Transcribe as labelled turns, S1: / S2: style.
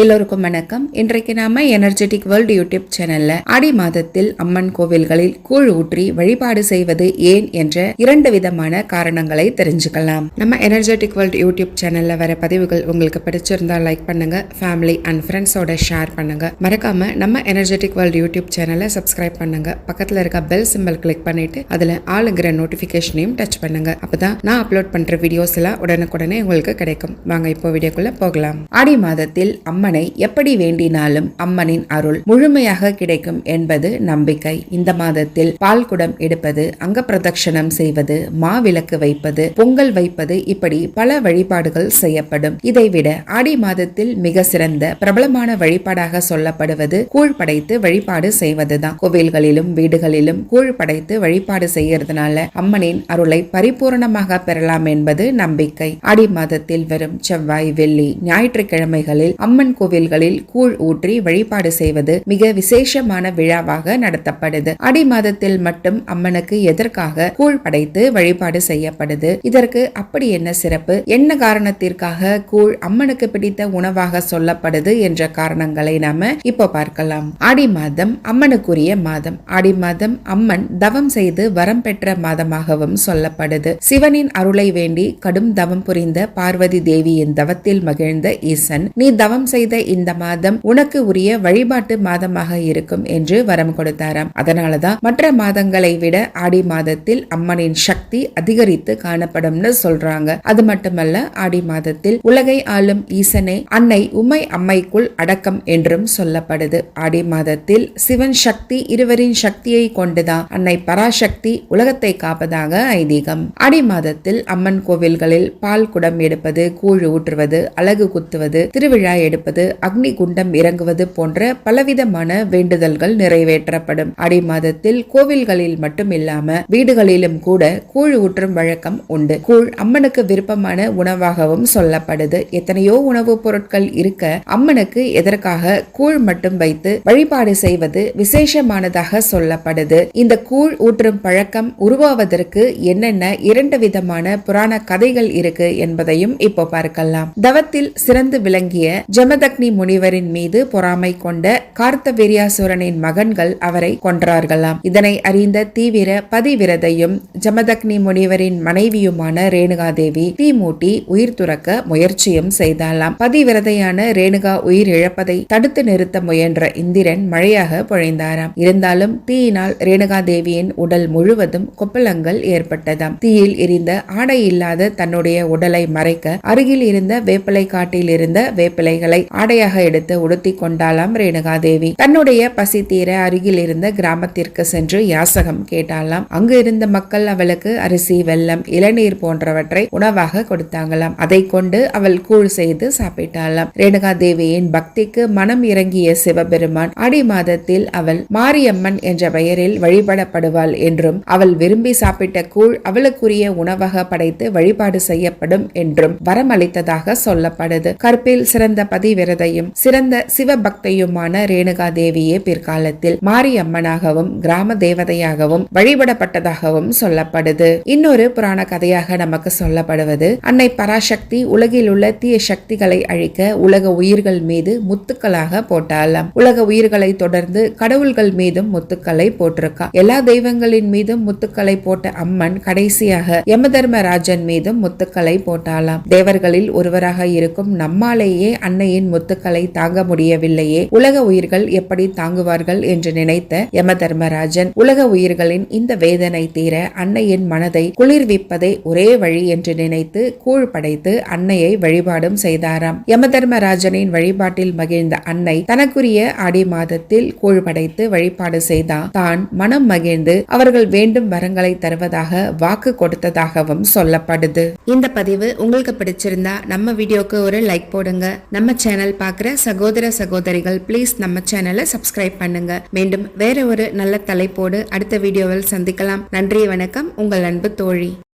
S1: எல்லோருக்கும் வணக்கம். இன்றைக்கு நாம எனர்ஜெட்டிக் வேர்ல்டு யூடியூப் சேனல்ல ஆடி மாதத்தில் அம்மன் கோவில்களில் கூழ் ஊற்றி வழிபாடு செய்வது ஏன் என்ற இரண்டு விதமான காரணங்களை தெரிஞ்சுக்கலாம். நம்ம எனர்ஜெட்டிக் வேர்ல்டு யூடியூப் சேனல்ல வர பதிவுகள் உங்களுக்கு பிடிச்சிருந்தா லைக் பண்ணுங்க. ஃபேமிலி அண்ட் ஃப்ரெண்ட்ஸோட ஷேர் பண்ணுங்க. மறக்காம நம்ம எனர்ஜெட்டிக் வேர்ல்டு யூடியூப் சேனலை சப்ஸ்கிரைப் பண்ணுங்க. பக்கத்துல இருக்க பெல் சிம்பிள் கிளிக் பண்ணிட்டு அதுல ஆளுங்கிற நோட்டிபிகேஷனையும் டச் பண்ணுங்க. அப்பதான் நான் அப்லோட் பண்ற வீடியோஸ் எல்லாம் உடனுக்குடனே உங்களுக்கு கிடைக்கும். வாங்க இப்போ வீடியோக்குள்ள போகலாம். ஆடி மாதத்தில் அம்மன் அம்மனை எப்படி வேண்டினாலும் அம்மனின் அருள் முழுமையாக கிடைக்கும் என்பது நம்பிக்கை. இந்த மாதத்தில் பால் குடம் எடுப்பது அங்க பிரதட்சணம் செய்வது மாவிளக்கு வைப்பது பொங்கல் வைப்பது இப்படி பல வழிபாடுகள் செய்யப்படும். இதைவிட ஆடி மாதத்தில் மிக சிறந்த பிரபலமான வழிபாடாக சொல்லப்படுவது கூழ் படைத்து வழிபாடு செய்வதுதான். கோவில்களிலும் வீடுகளிலும் கூழ் படைத்து வழிபாடு செய்யறதுனால அம்மனின் அருளை பரிபூரணமாக பெறலாம் என்பது நம்பிக்கை. ஆடி மாதத்தில் வரும் செவ்வாய் வெள்ளி ஞாயிற்றுக்கிழமைகளில் அம்மன் சிவன் கோவில்களில் கூழ் ஊற்றி வழிபாடு செய்வது மிக விசேஷமான விழாவாக நடத்தப்படுது. அடி மாதத்தில் மட்டும் அம்மனுக்கு எதற்காக கூழ் படைத்து வழிபாடு செய்யப்படுது? இதற்கு அப்படி என்ன சிறப்பு? என்ன காரணத்திற்காக கூழ் அம்மனுக்கு பிடித்த உணவாக சொல்லப்படுது என்ற காரணங்களை நாம இப்போ பார்க்கலாம். ஆடி மாதம் அம்மனுக்குரிய மாதம். ஆடி மாதம் அம்மன் தவம் செய்து வரம் பெற்ற மாதமாகவும் சொல்லப்படுது. சிவனின் அருளை வேண்டி கடும் தவம் புரிந்த பார்வதி தேவியின் தவத்தில் மகிழ்ந்த ஈசன் நீ தவம் செய்த செய்த இந்த மாதம் உனக்கு உரிய வழிபாட்டு மாதமாக இருக்கும் என்று வரம் கொடுத்தாராம். அதனாலதான் மற்ற மாதங்களை விட ஆடி மாதத்தில் அம்மனின் சக்தி அதிகரித்து காணப்படும்னு சொல்றாங்க. அது மட்டுமல்ல ஆடி மாதத்தில் உலகை ஆளும் ஈசனை அன்னை உமை அம்மைக்குள் அடக்கம் என்றும் சொல்லப்படுது. ஆடி மாதத்தில் சிவன் சக்தி இருவரின் சக்தியை கொண்டுதான் அன்னை பராசக்தி உலகத்தை காப்பதாக ஐதீகம். ஆடி மாதத்தில் அம்மன் கோவில்களில் பால் குடம் எடுப்பது கூழ் ஊற்றுவது அழகு குத்துவது திருவிழா எடுப்பது அக்னி குண்டம் இறங்குவது போன்ற பலவிதமான வேண்டுதல்கள் நிறைவேற்றப்படும். ஆடி மாதத்தில் கோவில்களில் மட்டும் இல்லாம வீடுகளிலும் கூட கூழ் ஊற்றும் வழக்கம் உண்டு. கூழ் அம்மனுக்கு விருப்பமான உணவாகவும் சொல்லப்படுது. எத்தனையோ உணவுப் பொருட்கள் இருக்க அம்மனுக்கு எதற்காக கூழ் மட்டும் வைத்து வழிபாடு செய்வது விசேஷமானதாக சொல்லப்படுது. இந்த கூழ் ஊற்றும் பழக்கம் உருவாவதற்கு என்னென்ன இரண்டு விதமான புராண கதைகள் இருக்கு என்பதையும் இப்போ பார்க்கலாம். தவத்தில் சிறந்து விளங்கிய ஜமதக்னி முனிவரின் மீது பொறாமை கொண்ட கார்த்தவீரியாசுரனின் மகன்கள் அவரை கொன்றார்களாம். இதனை அறிந்த தீவிர பதிவிரதையும் ஜமதக்னி முனிவரின் மனைவியுமான ரேணுகாதேவி தீ மூட்டி உயிர் துறக்க முயற்சியும் செய்தாலாம் பதிவிரதையான ரேணுகா உயிர் இழப்பதை தடுத்து நிறுத்த முயன்ற இந்திரன் மழையாக பொழைந்தாராம். இருந்தாலும் தீயினால் ரேணுகா தேவியின் உடல் முழுவதும் கொப்பளங்கள் ஏற்பட்டதாம். தீயில் எரிந்த ஆடை இல்லாத தன்னுடைய உடலை மறைக்க அருகில் இருந்த வேப்பிலை காட்டில் இருந்த வேப்பிலைகளை ஆடையாக எடுத்து உடுத்தி கொண்டாளாம் ரேணுகாதேவி. தன்னுடைய பசி தீர அருகில் இருந்த கிராமத்திற்கு சென்று யாசகம் கேட்டாலாம் அங்கு இருந்த மக்கள் அவளுக்கு அரிசி வெல்லம் இளநீர் போன்றவற்றை உணவாக கொடுத்தாங்களாம். அதை கொண்டு அவள் கூழ் செய்து சாப்பிட்டாளாம். ரேணுகாதேவியின் பக்திக்கு மனம் இறங்கிய சிவபெருமான் ஆடி மாதத்தில் அவள் மாரியம்மன் என்ற பெயரில் வழிபடப்படுவாள் என்றும் அவள் விரும்பி சாப்பிட்ட கூழ் அவளுக்குரிய உணவாக படைத்து வழிபாடு செய்யப்படும் என்றும் வரமளித்ததாக சொல்லப்படுது. கற்பில் சிறந்த விரதையும் சிறந்த சிவபக்தையுமான ரேணுகா தேவியே பிற்காலத்தில் மாரியம்மனாகவும் கிராம தேவதையாகவும் வழிபடப்பட்டதாகவும் சொல்லப்படுது. இன்னொரு புராண கதையாக நமக்கு சொல்லப்படுவது அன்னை பராசக்தி உலகில் உள்ள தீய சக்திகளை அழிக்க உலக உயிர்கள் மீது முத்துக்களாக போட்டாலாம் உலக உயிர்களை தொடர்ந்து கடவுள்கள் மீதும் முத்துக்களை போட்டிருக்கா. எல்லா தெய்வங்களின் மீதும் முத்துக்களை போட்ட அம்மன் கடைசியாக யமதர்மராஜன் மீதும் முத்துக்களை போட்டாலாம் தேவர்களில் ஒருவராக இருக்கும் நம்மாலேயே அன்னையின் முத்துக்களை தாங்க முடியவில்லையே. உலக உயிர்கள் எப்படி தாங்குவார்கள் என்று நினைத்த யமதர்மராஜன் உலக உயிர்களின் இந்த வேதனை தீர அன்னையின் மனதை குளிர்விப்பதே ஒரே வழி என்று நினைத்து கூழ் படைத்து அன்னையை வழிபாடும் செய்தாராம். யமதர்மராஜனின் வழிபாட்டில் மகிழ்ந்த அன்னை தனக்குரிய ஆடி மாதத்தில் கூழ் படைத்து வழிபாடு செய்தார் தான் மனம் மகிழ்ந்து அவர்கள் வேண்டும் வரங்களை தருவதாக வாக்கு கொடுத்ததாகவும் சொல்லப்படுது. இந்த பதிவு உங்களுக்கு பிடிச்சிருந்தா நம்ம வீடியோக்கு ஒரு லைக் போடுங்க. நம்ம சேனல் பார்க்குற சகோதர சகோதரிகள் ப்ளீஸ் நம்ம சேனலை சப்ஸ்கிரைப் பண்ணுங்க. மீண்டும் வேற ஒரு நல்ல தலைப்போடு அடுத்த வீடியோவில் சந்திக்கலாம். நன்றி வணக்கம். உங்கள் அன்பு தோழி.